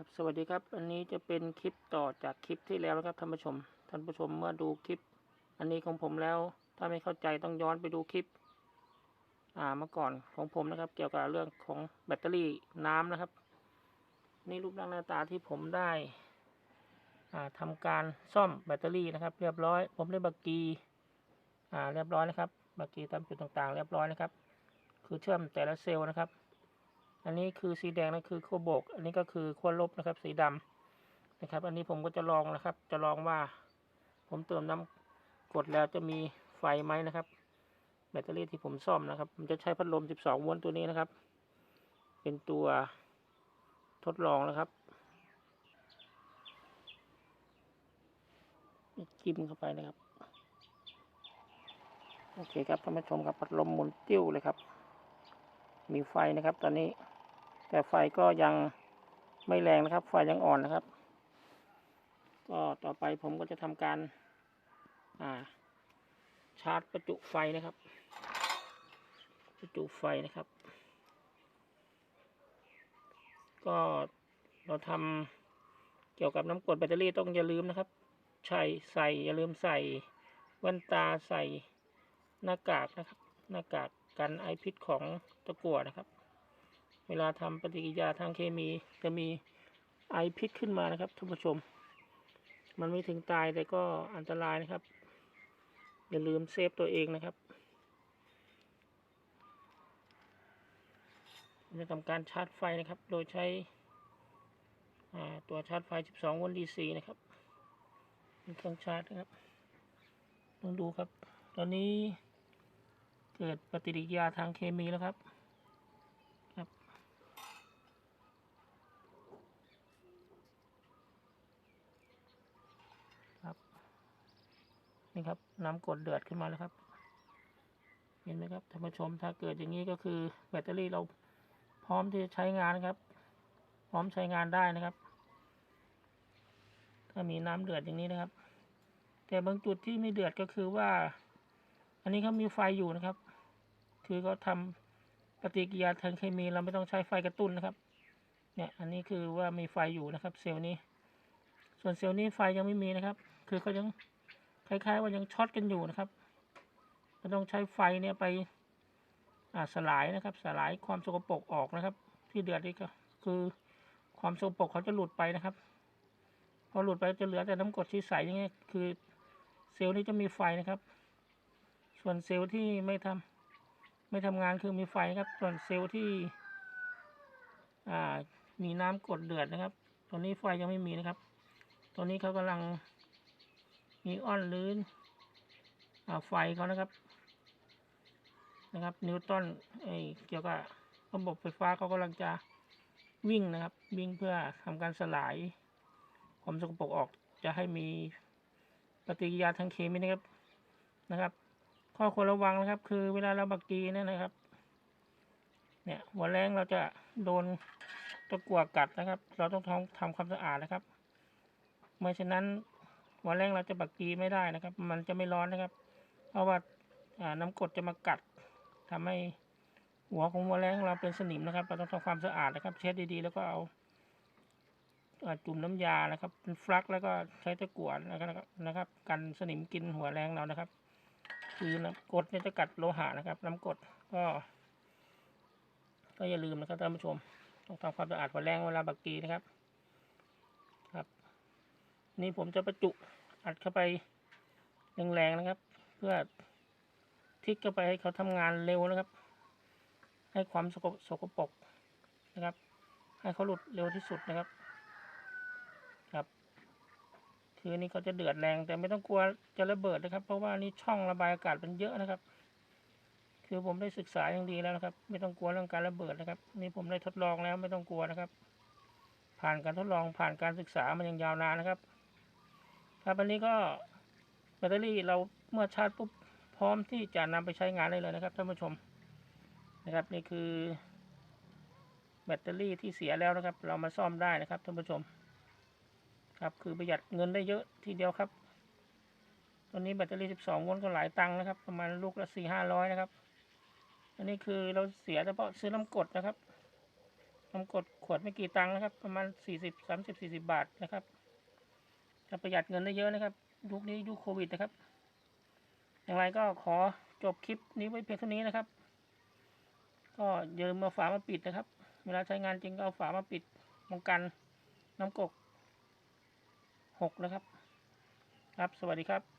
ครับสวัสดีครับ อันนี้จะเป็นคลิปต่อจากคลิปที่แล้วนะครับท่านผู้ชม ท่านผู้ชมเมื่อดูคลิป อันนี้ของผมแล้ว ถ้าไม่เข้าใจต้องย้อนไปดูคลิป อ่าเมื่อก่อนของผมนะครับ เกี่ยวกับเรื่องของแบตเตอรี่น้ำนะครับ นี่รูปร่างหน้าตาที่ผมได้ อ่าทำการซ่อมแบตเตอรี่นะครับ เรียบร้อย ผมได้บักกีอ่าเรียบร้อยนะครับบักกีตามจุดต่างๆ เรียบร้อยนะครับ คือเชื่อมแต่ละเซลล์นะครับ อันนี้คือสีแดงนั่นคือขั้วบวก อันนี้ก็คือขั้วลบนะครับ สีดำนะครับ อันนี้ผมก็จะลองนะครับ จะลองว่า ผมเติมน้ำกดแล้วจะมีไฟไหมนะครับ แบตเตอรี่ที่ผมซ่อมนะครับ ผมจะใช้พัดลม 12 โวลต์ตัวนี้นะครับ เป็นตัวทดลองนะครับจิ้มเข้าไปนะครับ โอเคครับท่านผู้ชมครับพัดลมหมุนติ้วเลยครับ มีไฟนะครับ ตอนนี้ แต่ไฟก็ยังไม่แรงนะครับ ไฟยังอ่อนนะครับ ก็ต่อไปผมก็จะทำการอ่าชาร์จประจุไฟนะครับ ประจุไฟนะครับ ก็เราทำเกี่ยวกับน้ำกรดแบตเตอรี่ต้องอย่าลืมนะครับ ใช่ใส่อย่าลืมใส่แว่นตาใส่หน้ากากนะครับ หน้ากาก กันไอพิษของตะกั่วนะครับ เวลาทำปฏิกิริยาทางเคมีจะมีไอพิษขึ้นมานะครับท่านผู้ชม มันไม่ถึงตายแต่ก็อันตรายนะครับ อย่าลืมเซฟตัวเองนะครับจะทำการชาร์จไฟนะครับ โดยใช้ตัวชาร์จไฟ 12 โวลต์ DC นะครับเป็นเครื่องชาร์จนะครับลองดูครับ ตอนนี้ เกิดปฏิกิริยาทางเคมีแล้วครับครับครับ นี่ครับน้ำกดเดือดขึ้นมาแล้วครับ เห็นไหมครับท่านผู้ชมถ้าเกิดอย่างนี้ก็คือแบตเตอรี่เราพร้อมที่จะใช้งานนะครับ พร้อมใช้งานได้นะครับ ถ้ามีน้ำเดือดอย่างนี้นะครับ แต่บางจุดที่ไม่เดือดก็คือว่าอันนี้เขามีไฟอยู่นะครับ คือเขาทำปฏิกิริยาทางเคมีเราไม่ต้องใช้ไฟกระตุ้นนะครับ เนี่ยอันนี้คือว่ามีไฟอยู่นะครับ เซลล์นี้ ส่วนเซลล์นี้ไฟยังไม่มีนะครับ คือเขายังคล้ายๆ ว่ายังช็อตกันอยู่นะครับเราต้องใช้ไฟเนี่ยไปอ่าสลายนะครับ สลายความสกปรกออกนะครับ ที่เดือดนี่ก็คือความสกปรกเขาจะหลุดไปนะครับ พอหลุดไปจะเหลือแต่น้ำกรดที่ใสอย่างเงี้ยคือ เซลล์นี้จะมีไฟนะครับ ส่วนเซลล์ที่ไม่ทำ ไม่ทำงานคือมีไฟครับ ส่วนเซลล์ที่มีน้ำกดเดือดนะครับ ตัวนี้ไฟยังไม่มีนะครับ ตัวนี้เขากำลังมีออนหรืออ่าไฟเขานะครับนะครับ นิวตันไอเกี่ยวกับระบบไฟฟ้าเขากำลังจะวิ่งนะครับ วิ่งเพื่อทำการสลายความสกปรกออกจะให้มีปฏิกิริยาทางเคมีนะครับนะครับ ข้อควรระวังนะครับ คือเวลาเราบักกีเนี่ยนะครับ เนี่ยหัวแรงเราจะโดนตะกั่วกัดนะครับ เราต้องทำทำความสะอาดนะครับไม่เช่นนั้นหัวแรงเราจะบักกีไม่ได้นะครับ มันจะไม่ร้อนนะครับ เพราะว่าน้ำกรดจะมากัดทำให้หัวของหัวแรงเราเป็นสนิมนะครับ เราต้องทำความสะอาดนะครับ เช็ดดีๆ แล้วก็เอาจุ่มน้ำยานะครับเป็นฟลักแล้วก็ใช้ตะกั่วนะครับนะครับ กันสนิมกินหัวแรงเรานะครับ คือน้ำกรดเนี่ยจะกัดโลหะนะครับ น้ำกรดก็ ก็อย่าลืมนะครับท่านผู้ชมต้องทำความสะอาดหัวแรงเวลาบักกีนะครับ ครับ นี่ผมจะประจุอัดเข้าไปแรงๆนะครับ เพื่อทิกเข้าไปให้เขาทำงานเร็วนะครับ ให้ความสกปรกนะครับ ให้เขาหลุดเร็วที่สุดนะครับ คือนี่เขาจะเดือดแรงแต่ไม่ต้องกลัวจะระเบิดนะครับ เพราะว่านี่ช่องระบายอากาศมันเยอะนะครับ คือผมได้ศึกษาอย่างดีแล้วนะครับ ไม่ต้องกลัวเรื่องการระเบิดนะครับ นี่ผมได้ทดลองแล้วไม่ต้องกลัวนะครับ ผ่านการทดลองผ่านการศึกษามันยังยาวนานนะครับครับอันนี้ก็แบตเตอรี่เราเมื่อชาร์จปุ๊บพร้อมที่จะนำไปใช้งานได้เลยนะครับท่านผู้ชมนะครับ นี่คือแบตเตอรี่ที่เสียแล้วนะครับ เรามาซ่อมได้นะครับท่านผู้ชม ครับ คือประหยัดเงินได้เยอะทีเดียวครับตอนนี้แบตเตอรี่ 12 โวลต์ก็หลายตังค์นะครับ ประมาณลูกละ 4 500 นะครับ อันนี้คือเราเสียเฉพาะซื้อน้ำกดนะครับ น้ำกดขวดไม่กี่ตังค์นะครับ ประมาณสี่สิบสามสิบสี่สิบาทนะครับจะประหยัดเงินได้เยอะนะครับยุคนี้ยุคโควิดนะครับ อย่างไรก็ขอจบคลิปนี้ไว้เพียงเท่านี้นะครับ ก็อย่าลืมมาฝามาปิดนะครับ เวลาใช้งานจริงก็เอาฝามาปิดป้องกันน้ำกก หกนะครับ ครับ สวัสดีครับ